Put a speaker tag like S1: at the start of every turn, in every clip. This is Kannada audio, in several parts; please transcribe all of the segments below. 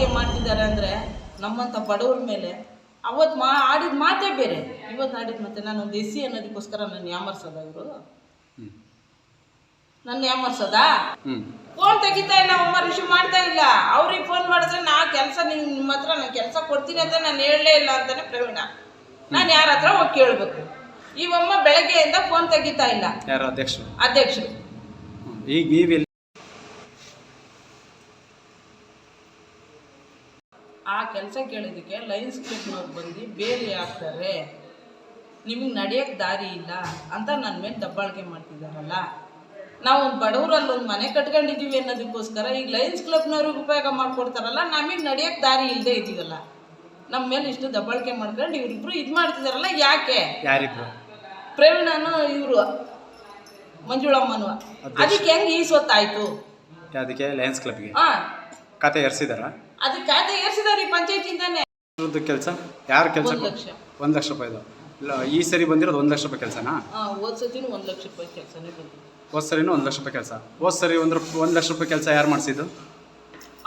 S1: ದಬ್ಬಾಳಿಕೆ ಮಾಡ್ತಿದ್ದಾರೆ ಅಂದರೆ ನಮ್ಮಂಥ ಬಡವ್ರ ಮೇಲೆ ಅವತ್ತು ಮಾ ಆಡಿದ ಮಾತೇ ಬೇರೆ. ಇವತ್ತು ಆಡಿದ ಮತ್ತೆ ನಾನು ಒಂದು ಎಸಿ ಅನ್ನೋದಕ್ಕೋಸ್ಕರ ನನ್ನ ಯಾಮರ್ಸೋದ ಇವರು. ನನ್ನ ಯಾಮರ್ಸೋದಾ? ಫೋನ್ ತೆಗಿತಾ ಇಲ್ಲ ಅಮ್ಮ ರಿಸೀವ್ ಮಾಡ್ತಾ ಇಲ್ಲ. ಅವ್ರಿಗೆ ಫೋನ್ ಮಾಡಿದ್ರೆ ನಾ ಕೆಲಸ ನಿಮ್ಮ ಹತ್ರ ನಾನು ಕೆಲಸ ಕೊಡ್ತೀನಿ ಅಂತ ನಾನು ಹೇಳಲೇ ಇಲ್ಲ ಅಂತಾನೆ ಪ್ರವೀಣ. ನಾನು ಯಾರ ಹತ್ರ ಹೋಗಿ ಕೇಳಬೇಕು? ಇವಮ್ಮ ಬೆಳಗ್ಗೆಯಿಂದ ಫೋನ್ ತೆಗಿತಾ ಇಲ್ಲ.
S2: ಯಾರು ಅಧ್ಯಕ್ಷರು?
S1: ಅಧ್ಯಕ್ಷರು.
S2: ಈಗ ನೀವು
S1: ಆ ಕೆಲಸ ಕೇಳೋದಕ್ಕೆ ಲೈನ್ಸ್ ಕ್ಲಬ್ನವ್ರು ಬಂದು ಬೇಲಿ ಹಾಕ್ತಾರೆ ನಿಮಗೆ ನಡೆಯೋಕ್ಕೆ ದಾರಿ ಇಲ್ಲ ಅಂತ ನನ್ನ ಮೇಲೆ ದಬ್ಬಾಳಿಕೆ ಮಾಡ್ತಿದ್ದಾರಲ್ಲ ನಾವು ಒಂದು ಬಡವರಲ್ಲಿ ಒಂದು ಮನೆ ಕಟ್ಕೊಂಡಿದ್ದೀವಿ ಅನ್ನೋದಕ್ಕೋಸ್ಕರ ಈಗ ಲೈನ್ಸ್ ಕ್ಲಬ್ನವ್ರಿಗೆ ಉಪಯೋಗ ಮಾಡಿಕೊಡ್ತಾರಲ್ಲ ನಮಗೆ ನಡೆಯೋಕ್ಕೆ ದಾರಿ ಇಲ್ಲದೆ ಇದ್ದೀವಲ್ಲ ನಮ್ಮ ಮೇಲೆ ಇಷ್ಟು ದಬ್ಬಾಳಿಕೆ ಮಾಡ್ಕೊಂಡು ಇವರಿಬ್ರು ಇದು ಮಾಡ್ತಿದ್ದಾರಲ್ಲ ಯಾಕೆ? ಪ್ರವೀಣನು ಇವರು ಮಂಜುಳಮ್ಮನು. ಅದಕ್ಕೆ ಹೆಂಗೆ ಈ ಸೊತ್ತಾಯಿತು
S2: ಅದಕ್ಕೆ ಲಯನ್ಸ್ ಕ್ಲಬ್ಗೆ?
S1: ಹಾಂ.
S2: ಕತೆ ಎರ್ಸಿದಾರ?
S1: ಅದಕ್ಕೆ ಖಾತೆ ಏರ್ಸಿದಾರೆ ಪಂಚಾಯತಿಂದಾನೆ
S2: ಕೆಲಸ? ಯಾರು ಕೆಲಸ
S1: ಒಂದು ಲಕ್ಷ.
S2: ಒಂದು ಲಕ್ಷ ರೂಪಾಯಿದು ಇಲ್ಲ ಈ ಸರಿ ಬಂದಿರೋದು ಒಂದು ಲಕ್ಷ ರೂಪಾಯಿ ಕೆಲಸನಾ?
S1: ಹಾಂ ಹೋದ ಸತಿನೂ ಒಂದು ಲಕ್ಷ ರೂಪಾಯಿ ಕೆಲಸನೇ ಬಂದಿದೆ.
S2: ಹೋದ್ ಸರಿನೂ ಒಂದು ಲಕ್ಷ ರೂಪಾಯಿ ಕೆಲಸ. ಹೋದ್ ಸರಿ ಒಂದು ಒಂದು ಲಕ್ಷ ರೂಪಾಯಿ ಕೆಲಸ ಯಾರು ಮಾಡಿಸಿದ್ದು?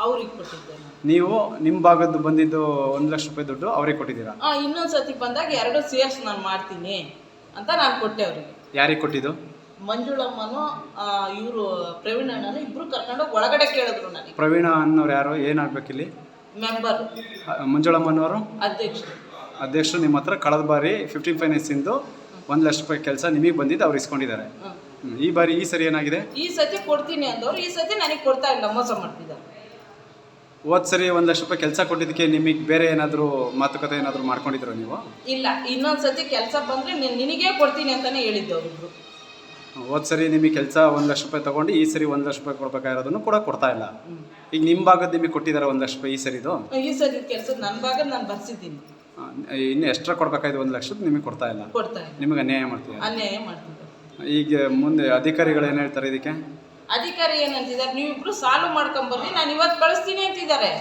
S1: ಅವ್ರಿಗೆ ಕೊಟ್ಟಿದ್ದೆ. ನಾನು
S2: ನೀವು ನಿಮ್ಮ ಭಾಗದ್ದು ಬಂದಿದ್ದು ಒಂದು ಲಕ್ಷ ರೂಪಾಯಿ ದುಡ್ಡು ಅವ್ರಿಗೆ ಕೊಟ್ಟಿದ್ದೀರಾ?
S1: ಆ ಇನ್ನೊಂದು ಸತಿ ಬಂದಾಗ ಎರಡು ಸೇರ್ಸ್ ನಾನು ಮಾಡ್ತೀನಿ ಅಂತ ನಾನು ಕೊಟ್ಟೆ ಅವ್ರಿಗೆ.
S2: ಯಾರಿಗೆ ಕೊಟ್ಟಿದ್ದು?
S1: ಮಂಜುಳಮ್ಮನು ಇವರು ಪ್ರವೀಣ್ ಅಣ್ಣನ ಇಬ್ರು ಕರ್ಕೊಂಡು ಒಳಗಡೆ ಕೇಳಿದ್ರು ನನಗೆ.
S2: ಪ್ರವೀಣ ಅನ್ನೋರು ಯಾರು ಏನಾಗಬೇಕಿಲ್ಲಿ
S1: ಮೆಂಬರ್
S2: ಮಂಜುಳಮ್ಮನವರು?
S1: ಅಧ್ಯಕ್ಷರು.
S2: ಅಧ್ಯಕ್ಷರು ನಿಮ್ಮ ಹತ್ರ ಕಳೆದ ಬಾರಿ ಫಿಫ್ಟೀನ್ ಫೈನಾನ್ಸಿಂದು ಒಂದು ಲಕ್ಷ ರೂಪಾಯಿ ಕೆಲಸ ನಿಮಗೆ ಬಂದಿದ್ದು ಅವ್ರು ಇಸ್ಕೊಂಡಿದ್ದಾರೆ. ಈ ಬಾರಿ ಈ ಸರಿ ಏನಾಗಿದೆ?
S1: ಈ ಸತಿ ಕೊಡ್ತೀನಿ ಅಂದವ್ರು ಈ ಸತಿ ನನಗೆ ಕೊಡ್ತಾ ಇಲ್ಲ ಮೋಸ ಮಾಡ್ತಿದ್ದಾರೆ.
S2: ಹೋದ್ ಸರಿ ಒಂದು ಲಕ್ಷ ರೂಪಾಯಿ ಕೆಲಸ ಕೊಟ್ಟಿದ್ದಕ್ಕೆ ನಿಮಗೆ ಬೇರೆ ಏನಾದರೂ ಮಾತುಕತೆ ಏನಾದರೂ ಮಾಡ್ಕೊಂಡಿದ್ರು ನೀವು?
S1: ಇಲ್ಲ ಇನ್ನೊಂದು ಸತಿ ಕೆಲಸ ಬಂದರೆ ನಿನಗೇ ಕೊಡ್ತೀನಿ ಅಂತಾನೆ ಹೇಳಿದ್ದು ಅವರಿಬ್ರು
S2: ಹೋದ್ ಸರಿ ನಿಮಗೆ ಕೆಲಸ ಒಂದು ಲಕ್ಷ ರೂಪಾಯಿ ತಗೊಂಡು ಈ ಸರಿ ಒಂದು ಲಕ್ಷ ರೂಪಾಯಿ ಕೊಡ್ಬೇಕಾಗಿರೋದನ್ನು ಕೂಡ ಕೊಡ್ತಾ ಇಲ್ಲ. ಈಗ ನಿಮ್ಮ ಭಾಗದ ನಿಮಗೆ ಕೊಟ್ಟಿದ್ದಾರೆ ಒಂದು ಲಕ್ಷ ರೂಪಾಯಿ ಈ ಸರಿದು?
S1: ಈ ಸರಿ ಕೆಲಸ ನನ್ನ ಭಾಗ ನಾನು ಬರ್ಸಿದ್ದೀನಿ.
S2: ಇನ್ನು ಎಕ್ಸ್ಟ್ರಾ ಕೊಡ್ಬೇಕಾಯ್ತು ಒಂದು ಲಕ್ಷದ ನಿಮಗೆ ಕೊಡ್ತಾ ಇಲ್ಲ.
S1: ಕೊಡ್ತಾ
S2: ನಿಮಗೆ ಅನ್ಯಾಯ ಮಾಡ್ತೀವಿ
S1: ಅನ್ಯಾಯ ಮಾಡ್ತೀವಿ
S2: ಈಗ ಮುಂದೆ ಅಧಿಕಾರಿಗಳು ಏನು ಹೇಳ್ತಾರೆ ಇದಕ್ಕೆ?
S1: ಅಧಿಕಾರಿ ಏನಂತಿದ್ದಾರೆ ನೀವಿಬ್ರು ಸಾಲ್ವ್ ಮಾಡ್ಕೊಂಬರ್ರಿ ನಾನು ಇವತ್ತು ಕಳಿಸ್ತೀನಿ ಅಂತಿದ್ದಾರೆ.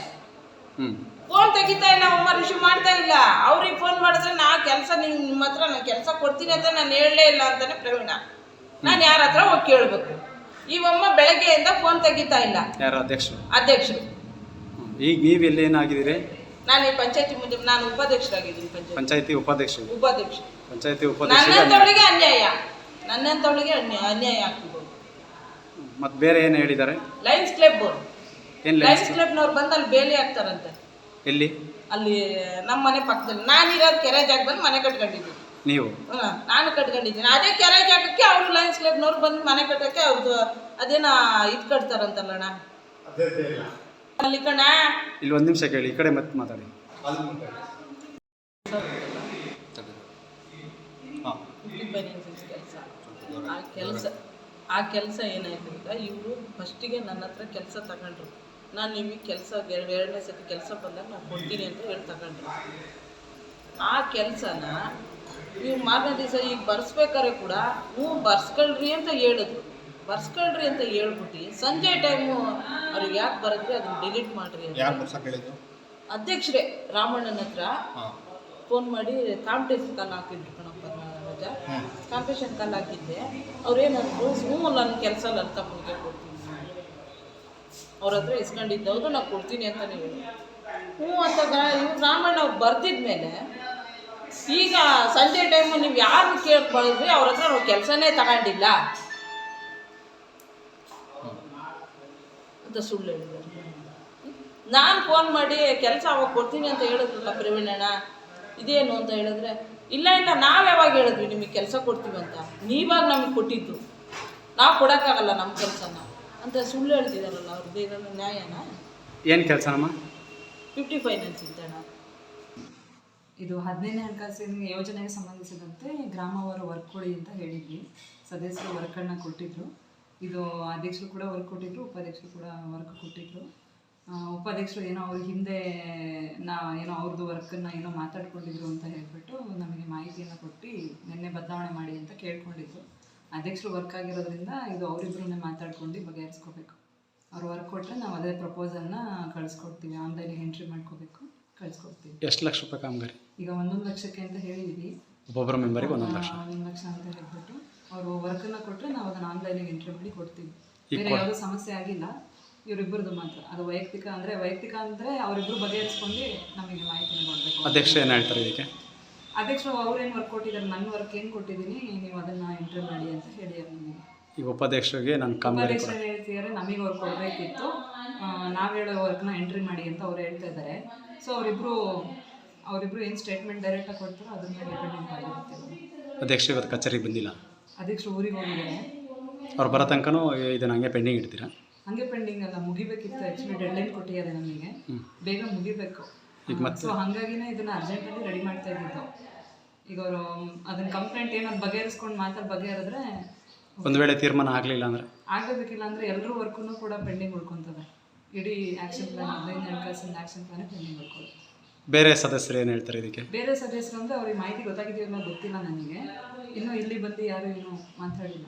S2: ಹ್ಞೂ
S1: ಫೋನ್ ತೆಗಿತಾ ಇಲ್ಲ ಅಮ್ಮ ರಿಸೀವ್ ಮಾಡ್ತಾ ಇಲ್ಲ. ಅವ್ರಿಗೆ ಫೋನ್ ಮಾಡಿದ್ರೆ ನಾ ಕೆಲಸ ನಿಮ್ಮ ಹತ್ರ ನಾನು ಕೆಲಸ ಕೊಡ್ತೀನಿ ಅಂತ ನಾನು ಹೇಳಲೇ ಇಲ್ಲ ಅಂತಾನೆ ಪ್ರವೀಣ. ನಾನು ಯಾರ ಹತ್ರ ಹೋಗಿ ಕೇಳಬೇಕು. ಇವಮ್ಮ ಬೆಳಗ್ಗೆಯಿಂದ ಫೋನ್ ತೆಗಿತಾ ಇಲ್ಲ.
S2: ಯಾರು ಅಧ್ಯಕ್ಷರು?
S1: ಅಧ್ಯಕ್ಷರು.
S2: ಈಗ ನೀವು ಇಲ್ಲಿ ಏನಾಗಿದ್ದೀರಿ?
S1: ನಾನು ಈ ಪಂಚಾಯತಿ ಮುಂದೆ ನಾನು ಉಪಾಧ್ಯಕ್ಷರಾಗಿದ್ದೀನಿ ಪಂಚಾಯತಿ.
S2: ಪಂಚಾಯತಿ ಉಪಾಧ್ಯಕ್ಷರು.
S1: ಉಪಾಧ್ಯಕ್ಷ
S2: ಪಂಚಾಯತಿ ಉಪಾಧ್ಯಕ್ಷ
S1: ನನ್ನಂತವಳಿಗೆ ಅನ್ಯಾಯ. ನನ್ನಂತವಳಿಗೆ ಅನ್ಯಾಯ ಅನ್ಯಾಯ ಆಗ್ತಿದೆ
S2: ಮತ್ತು ಬೇರೆ ಏನು ಹೇಳಿದ್ದಾರೆ?
S1: ಲೈನ್ಸ್ ಕ್ಲಬ್
S2: ಏನು
S1: ಲೈನ್ಸ್ ಕ್ಲಬ್ನವ್ರು ಬಂದು ಅಲ್ಲಿ ಬೇಲಿ ಹಾಕ್ತಾರಂತೆ.
S2: ಎಲ್ಲಿ?
S1: ಅಲ್ಲಿ ನಮ್ಮ ಮನೆ ಪಕ್ಕದಲ್ಲಿ ನಾನಿರೋದು ಕೆರೆ ಜಾಗದಲ್ಲಿ ಮನೆ ಕಟ್ಕೊಂಡಿದ್ದೀನಿ.
S2: ನೀವು?
S1: ನಾನು ಕಟ್ಕೊಂಡಿದ್ದೀನಿ. ಅದೇ ಕೆರೆ ಜಾಗಕ್ಕೆ ಅವರು ಲಯನ್ಸ್ ಕ್ಲಬ್ನವ್ರು ಬಂದು ಮನೆ ಕಟ್ಟಕ್ಕೆ ಅವ್ರದ್ದು ಅದೇನ ಇದು ಕಟ್ತಾರಂತಲ್ಲಣ್ಣ? ಅಲ್ಲಿ ಕಣ?
S2: ಇಲ್ಲಿ ಒಂದು ನಿಮಿಷ ಕೇಳಿ ಈ ಕಡೆ ಮತ್ತೆ ಮಾತಾಡಿ.
S1: ಕೆಲಸ ಆ ಕೆಲಸ ಆ ಕೆಲಸ ಏನಾಯ್ತು ಈಗ? ಇವರು ಫಸ್ಟಿಗೆ ನನ್ನ ಹತ್ರ ಕೆಲಸ ತಗೊಂಡ್ರು. ನಾನು ನಿಮಗೆ ಕೆಲಸ ಎರಡು ಎರಡನೇ ಸತಿ ಕೆಲಸ ಬಂದಾಗ ನಾನು ಕೊಡ್ತೀನಿ ಅಂತ ಹೇಳಿ ತಗೊಂಡ್ರು. ಆ ಕೆಲಸನ ನೀವು ಮಾರನೇ ದಿವಸ ಈಗ ಬರ್ಸ್ಬೇಕಾದ್ರೆ ಕೂಡ ಹ್ಞೂ ಬರ್ಸ್ಕೊಳ್ರಿ ಅಂತ ಹೇಳಿದ್ರು. ಬರ್ಸ್ಕೊಳ್ರಿ ಅಂತ ಹೇಳ್ಬಿಟ್ಟು ಸಂಜೆ ಟೈಮು ಅವ್ರಿಗೆ ಯಾಕೆ ಬರದ್ರಿ? ಅದನ್ನ ಡಿಲೀಟ್ ಮಾಡ್ರಿ ಅಂತ ಅಧ್ಯಕ್ಷರೇ ರಾಮಣ್ಣನ ಹತ್ರ ಫೋನ್ ಮಾಡಿ ಕಾಂಪಿಟೇಷನ್ ಕಾಲ್ ಹಾಕಿದ್ರು ಕಣಪ್ಪ ರಾಜ. ಕಾಂಪಿಟೇಷನ್ ಕಾಲ್ ಹಾಕಿದ್ದೆ. ಅವ್ರೇನಂದ್ರು ಹ್ಞೂ ನನ್ನ ಕೆಲಸ ಲಲಿತ ಮುನಿಗೆ ಕೊಡ್ತೀನಿ. ಅವ್ರ ಹತ್ರ ಇಸ್ಕೊಂಡಿದ್ದವ್ರು ನಾನು ಕೊಡ್ತೀನಿ ಅಂತ ಹೇಳಿ ಹ್ಞೂ ಅಂತ ಇವ್ರು ರಾಮಣ್ಣ ಅವ್ರು ಬರ್ದಿದ್ಮೇಲೆ ಈಗ ಸಂಜೆ ಟೈಮು ನೀವು ಯಾರು ಕೇಳ್ಕೊಳಿದ್ರಿ ಅವ್ರ ಹತ್ರ ನಾವು ಕೆಲಸನೇ ತಗೊಂಡಿಲ್ಲ. ಅಂತ ಸುಳ್ಳು ಹೇಳಿದ್ರು ನಾನು ಫೋನ್ ಮಾಡಿ ಕೆಲಸ ಅವಾಗ ಕೊಡ್ತೀನಿ ಅಂತ ಹೇಳಿದ್ರಲ್ಲ ಪ್ರವೀಣಣ್ಣ ಇದೇನು ಅಂತ ಹೇಳಿದ್ರೆ, ಇಲ್ಲ ಇಲ್ಲ, ನಾವು ಯಾವಾಗ ಹೇಳಿದ್ವಿ ನಿಮಗೆ ಕೆಲಸ ಕೊಡ್ತೀವಿ ಅಂತ. ನೀವಾಗ ನಮಗೆ ಕೊಟ್ಟಿದ್ದು. ನಾವು ಕೊಡೋಕ್ಕಾಗಲ್ಲ ನಮ್ಮ ಕೆಲಸನ. ಅಂತ ಸುಳ್ಳು ಹೇಳ್ತಿದಾರಲ್ಲ ಅವ್ರದ್ದು ಇದನ್ನು ನ್ಯಾಯನ?
S2: ಏನು ಕೆಲಸನಮ್ಮ?
S1: ಫಿಫ್ಟಿ ಫೈನಾನ್ಸ್ ಇದ್ದಣ್ಣ
S3: ಇದು ಹದಿನೈದನೇ ಹಣಕಾಸಿನ ಯೋಜನೆಗೆ ಸಂಬಂಧಿಸಿದಂತೆ ಗ್ರಾಮವಾರು ವರ್ಕ್ ಕೊಡಿ ಅಂತ ಹೇಳಿದ್ವಿ. ಸದಸ್ಯರು ವರ್ಕನ್ನು ಕೊಟ್ಟಿದ್ರು. ಇದು ಅಧ್ಯಕ್ಷರು ಕೂಡ ವರ್ಕ್ ಕೊಟ್ಟಿದ್ರು, ಉಪಾಧ್ಯಕ್ಷರು ಕೂಡ ವರ್ಕ್ ಕೊಟ್ಟಿದ್ರು. ಉಪಾಧ್ಯಕ್ಷರು ಏನೋ ಅವ್ರ ಹಿಂದೆ ನಾ ಏನೋ ಅವ್ರದ್ದು ವರ್ಕನ್ನು ಏನೋ ಮಾತಾಡ್ಕೊಂಡಿದ್ರು ಅಂತ ಹೇಳ್ಬಿಟ್ಟು ನಮಗೆ ಮಾಹಿತಿಯನ್ನು ಕೊಟ್ಟು ನಿನ್ನೆ ಬದಲಾವಣೆ ಮಾಡಿ ಅಂತ ಕೇಳ್ಕೊಂಡಿದ್ರು. ಅಧ್ಯಕ್ಷರು ವರ್ಕ್ ಆಗಿರೋದ್ರಿಂದ ಇದು ಅವರಿಬ್ಬರನ್ನೇ ಮಾತಾಡ್ಕೊಂಡು ಬಗೆಹರಿಸ್ಕೋಬೇಕು. ಅವ್ರು ವರ್ಕ್ ಕೊಟ್ಟರೆ ನಾವು ಅದೇ ಪ್ರಪೋಸಲ್ನ ಕಳಿಸ್ಕೊಡ್ತೀವಿ ಆನ್ಲೈನಿಗೆ ಎಂಟ್ರಿ ಮಾಡ್ಕೋಬೇಕು ಕಳಿಸ್ಕೊಡ್ತೀವಿ.
S2: ಎಷ್ಟು ಲಕ್ಷ ರೂಪಾಯಿ ಕಾಮಗಾರಿ?
S3: ಈಗ ಒಂದೊಂದು ಲಕ್ಷಕ್ಕೆ ಅಂತ ಹೇಳಿದ್ವಿ.
S2: ಒಬ್ಬೊಬ್ಬರ ಮೆಂಬರಿಗೆ ಒಂದೊಂದು ಲಕ್ಷ.
S3: ಒಂದೊಂದು ಲಕ್ಷ ಅಂತ ಹೇಳ್ಬಿಟ್ಟು ಅವರು ವರ್ಕನ್ನು ಕೊಟ್ಟರೆ ನಾವು ಅದನ್ನು ಆನ್ಲೈನಿಗೆ ಎಂಟ್ರಿ ಮಾಡಿ ಕೊಡ್ತೀವಿ. ಬೇರೆ ಯಾವುದೂ ಸಮಸ್ಯೆ ಆಗಿಲ್ಲ ಇವರಿಬ್ಬರದು ಮಾತ್ರ. ಅದು ವೈಯಕ್ತಿಕ ಅಂದರೆ ವೈಯಕ್ತಿಕ ಅಂದರೆ ಅವರಿಬ್ಬರು ಬಗೆಹರಿಸ್ಕೊಂಡು ನಮಗೆ ಮಾಹಿತಿನ ಕೊಡಬೇಕು.
S2: ಅಧ್ಯಕ್ಷ ಏನು ಹೇಳ್ತಾರೆ ಇದಕ್ಕೆ?
S3: ಅಧ್ಯಕ್ಷರು ಅವ್ರೇನು ವರ್ಕ್ ಕೊಟ್ಟಿದ್ದಾರೆ ನನ್ನ ವರ್ಕ್ ಏನು ಕೊಟ್ಟಿದ್ದೀನಿ ನೀವು ಅದನ್ನು ಎಂಟ್ರಿ ಮಾಡಿ ಅಂತ ಹೇಳಿ
S2: ಈಗ ಉಪಾಧ್ಯಕ್ಷರಿಗೆ ನಾನು ಕಾಮಗಾರಿ ಕೊಡ
S3: ಉಪಾಧ್ಯಕ್ಷರು ಹೇಳ್ತಿದ್ದಾರೆ ನಮಗೆ ಅವ್ರು ಕೊಡಬೇಕಿತ್ತು. ನಾವು ಹೇಳೋ ವರ್ಕ್ನ ಎಂಟ್ರಿ ಮಾಡಿ ಅಂತ ಅವ್ರು ಹೇಳ್ತಾ ಇದ್ದಾರೆ ಸೊ ಅವರಿಬ್ಬರು ಅವರಿಬ್ಬರು ಏನು ಸ್ಟೇಟ್ಮೆಂಟ್ ಡೈರೆಕ್ಟಾಗಿ ಕೊಡ್ತಾರೋ ಅದ್ರ ಮೇಲೆ ಡಿಪೆಂಡೆಂಟ್ ಆಗಿರುತ್ತೆ.
S2: ಅಧ್ಯಕ್ಷ ಇವತ್ತು ಕಚೇರಿಗೆ ಬಂದಿಲ್ಲ?
S3: ಅಧ್ಯಕ್ಷರು ಊರಿಗೆ ಹೋಗಿದ್ದಾರೆ.
S2: ಅವ್ರು ಬರೋ ತನಕನೂ ಇದನ್ನು ಹಂಗೆ ಪೆಂಡಿಂಗ್ ಇಡ್ತೀರಾ?
S3: ಹಂಗೆ ಪೆಂಡಿಂಗ್ ಅಲ್ಲ ಮುಗಿಬೇಕಿತ್ತು. ಆ್ಯಕ್ಚುಲಿ ಡೆಡ್ಲೈನ್ ಕೊಟ್ಟಿದ್ದಾರೆ ನಮಗೆ. ಬೇಗ ಮುಗಿಬೇಕು.
S2: ಈಗ ಮತ್ತೆ?
S3: ಸೊ ಹಾಗಾಗಿನೇ ಇದನ್ನು ಅರ್ಜೆಂಟಲ್ಲಿ ರೆಡಿ ಮಾಡ್ತಾ ಇದ್ದಿದ್ದು. ಈಗ ಅವರು ಅದನ್ನ ಕಂಪ್ಲೇಂಟ್ ಏನಾದ್ರು ಬಗೆಹರಿಸ್ಕೊಂಡು ಮಾತಾಡಿ ಬಗೆಹರಿದ್ರೆ
S2: ಒಂದು ವೇಳೆ ತೀರ್ಮಾನ ಆಗಲಿಲ್ಲ ಅಂದರೆ?
S3: ಆಗೋದಕ್ಕಿಲ್ಲ ಅಂದರೆ ಎಲ್ಲರೂ ವರ್ಕೂ ಕೂಡ ಪೆಂಡಿಂಗ್ ಉಳ್ಕೊತವೆ ಇಡೀ ಆ್ಯಕ್ಷನ್ ಪ್ಲಾನ್ ಹದಿನೈದು ಹಣಕಾಸಿನ ಆ್ಯಕ್ಷನ್ ಪ್ಲಾನ್ ಪೆಂಡಿಂಗ್ ಉಳ್ಕೊಳ್ಳಿ
S2: ಬೇರೆ ಸದಸ್ಯರು ಏನು ಹೇಳ್ತಾರೆ ಇದಕ್ಕೆ?
S3: ಬೇರೆ ಸದಸ್ಯರು ಅಂದರೆ ಅವ್ರಿಗೆ ಮಾಹಿತಿ ಗೊತ್ತಾಗಿದೆಯೋ ಗೊತ್ತಿಲ್ಲ ನನಗೆ. ಇನ್ನೂ ಇಲ್ಲಿ ಬಂದು ಯಾರು ಏನು ಮಾತಾಡಿಲ್ಲ.